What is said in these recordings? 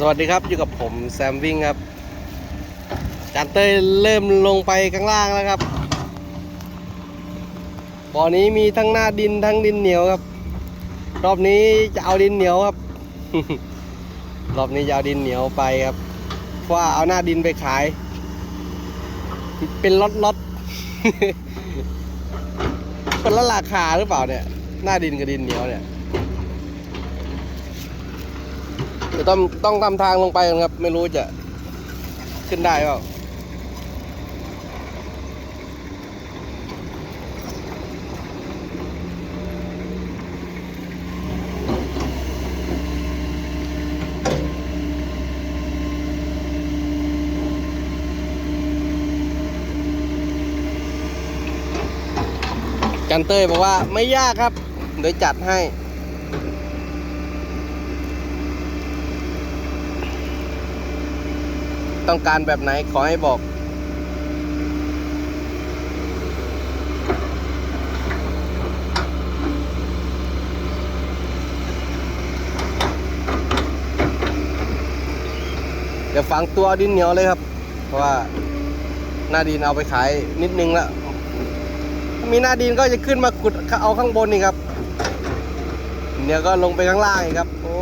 สวัสดีครับอยู่กับผมแซมวิ่งครับจานเต้ยเริ่มลงไปข้างล่างแล้วครับบ่อนี้มีทั้งหน้าดินทั้งดินเหนียวครับ รอบนี้จะเอาดินเหนียวครับ รอบนี้จะเอาดินเหนียวไปครับเพราะว่าเอาหน้าดินไปขาย เป็นล็อตล็อตคนละราคาหรือเปล่าเนี่ย หน้าดินกับดินเหนียวเนี่ย เดี๋ยวต้องต้องทำทางลงไปกันครับ ไม่รู้จะขึ้นได้เปล่าจันเต้ยบอกว่าไม่ยากครับ เดี๋ยวจัดให้ ต้องการแบบไหนขอให้บอก เดี๋ยวฝังตัวดินเหนียวเลยครับ เพราะว่าหน้าดินเอาไปขายนิดนึงแล้วมีหน้าดินก็จะขึ้นมาขุดเอาข้างบนนี่ครับเดี๋ยวก็ลงไปข้างล่างอีกครับ โอ้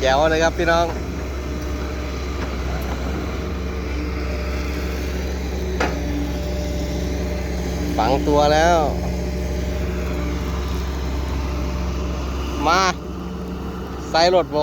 แจ๋วเลยครับพี่น้อง ฝังตัวแล้ว มา ใส่รถบ่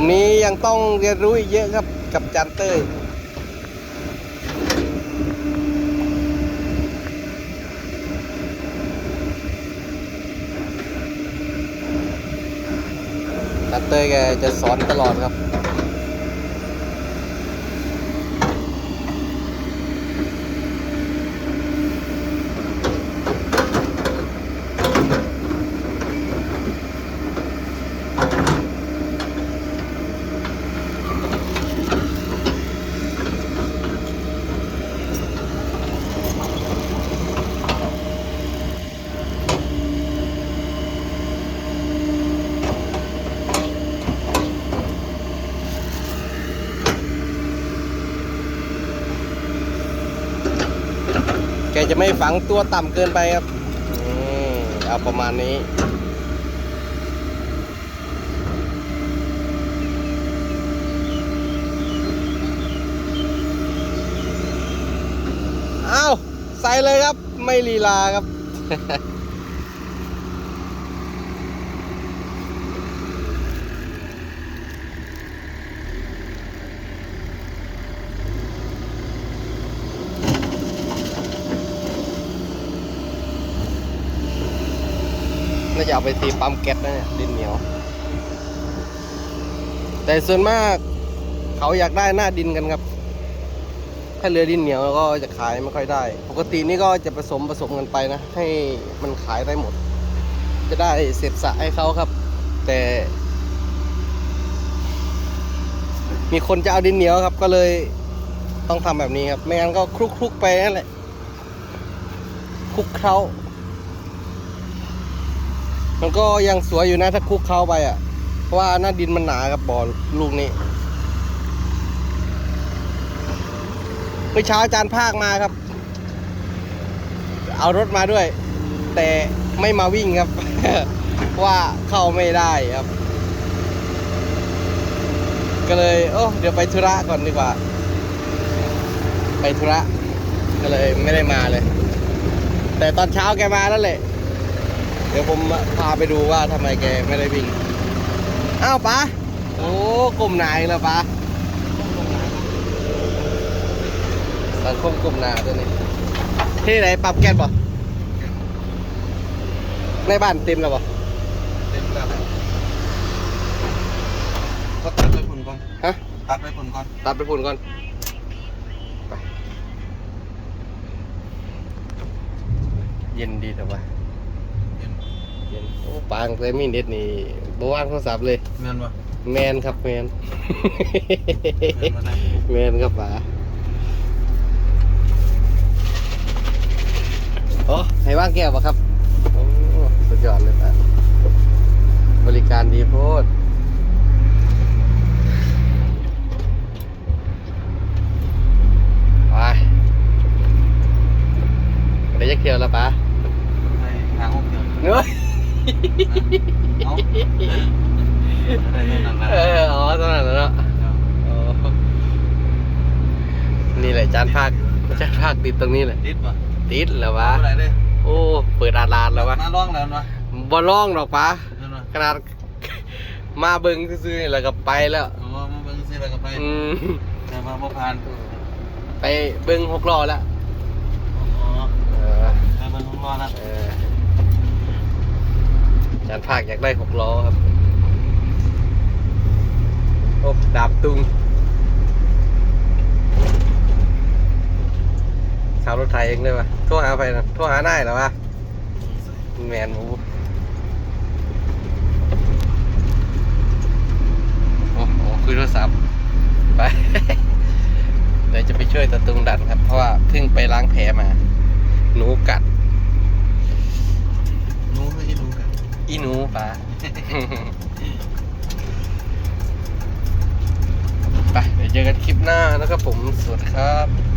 ผมนี้ยังต้องเรียนรู้อีกเยอะครับกับจันเต้ยจันเต้ยแกจะสอนตลอดครับ จะไม่ฝังตัวต่ำเกินไปครับอืมเอาประมาณนี้อ้าวใส่เลยครับ ไม่ลีลาครับ น่าจะเอาไปตีปั๊มแก๊สนะเนี่ยดินเหนียว แต่ส่วนมากเขาอยากได้หน้าดินกันครับ ถ้าเหลือดินเหนียวก็จะขายไม่ค่อยได้ ปกตินี่ก็จะผสมผสมกันไปนะ ให้มันขายได้หมด จะได้เสร็จสะให้เขาครับ แต่ มีคนจะเอาดินเหนียวครับ ก็เลยต้องทำแบบนี้ครับ ไม่งั้นก็คลุกคลุกๆไปนั่นแหละคลุกเคล้า มันก็ยังสวยอยู่นะถ้าคุกเข้าไปอะ เพราะว่าหน้าดินมันหนากับบ่อลูกนี้เมื่อเช้าอาจารย์ภาคมาครับ เอารถมาด้วย แต่ไม่มาวิ่งครับเพราะว่าเข้าไม่ได้ครับ ก็เลย โอ้เดี๋ยวไปธุระก่อนดีกว่า ไปธุระ ก็เลยไม่ได้มาเลย แต่ตอนเช้าแกมาแล้วแหละ ดี๋ยวผมพาไปดูว่าทำไมแกไม่ได้วิ่ง อ้าวปะโอ้กลุ่มไหนแล้วปะสังคมกลุ่มนาตัวนี้ ที่ไหนปรับแก๊สบ่ในบ้านเต็มแล้วบ่เต็มแล้วก็ตัดไปฝุ่นก่อน ฮะ ตัดไปฝุ่นก่อน ตัดไปพุ่นก่อนไปเย็นดีแต่ว่าเห็น เย็นโอ้ปางแต่มีเน็ตนี่บว่างโทรศัพท์เลย แม่นปะแมนครับแมน แม่นมาได้แมนครับป๋าโอ้ให้ว่างแก้วปะครับโอ้สุดยอดเลยป๋าบริการดีโพดไปได้ยักเที่ยวแล้วป๋าในทางห้องเดียว เนื้อ เอาได้เงินนั่นเอออ๋อตอนนั้นแล้วเนาะอ๋อนี่แหละจานภาคจานภาคติดตรงนี้แหละติดปะติดแล้ววะอะไรเด้โอ้ เปิดอาลานแล้ววะมาล่องแล้วปะบ่ล่องดอกปะขนาดมาเบิ่งซื่อๆแล้วก็ไปแล้วอ๋อมาเบิ่งสิแล้วก็ไปอืมแต่มาบ่ผ่านไปเบิ่งหกล้อแล้วอ๋อเออไปเบิ่งห้องรอนะเออ จานภาคอยากได้หกล้อครับโอ้ดาบตุงขับรถไทยเองเลยวะโทรหาไปนะโทรหาได้เหรอวะแมนหมูโอ้โหคุยโทรศัพท์ไป เดี๋ยวจะไปช่วยตะตุงดันครับ เพราะว่าเพิ่งไปล้างแผลมา หนูกัด รู้ไม่ใช่รู้กัน อีหนูปลา ไปเดี๋ยวเจอกันคลิปหน้านะครับผม สวัสดีครับ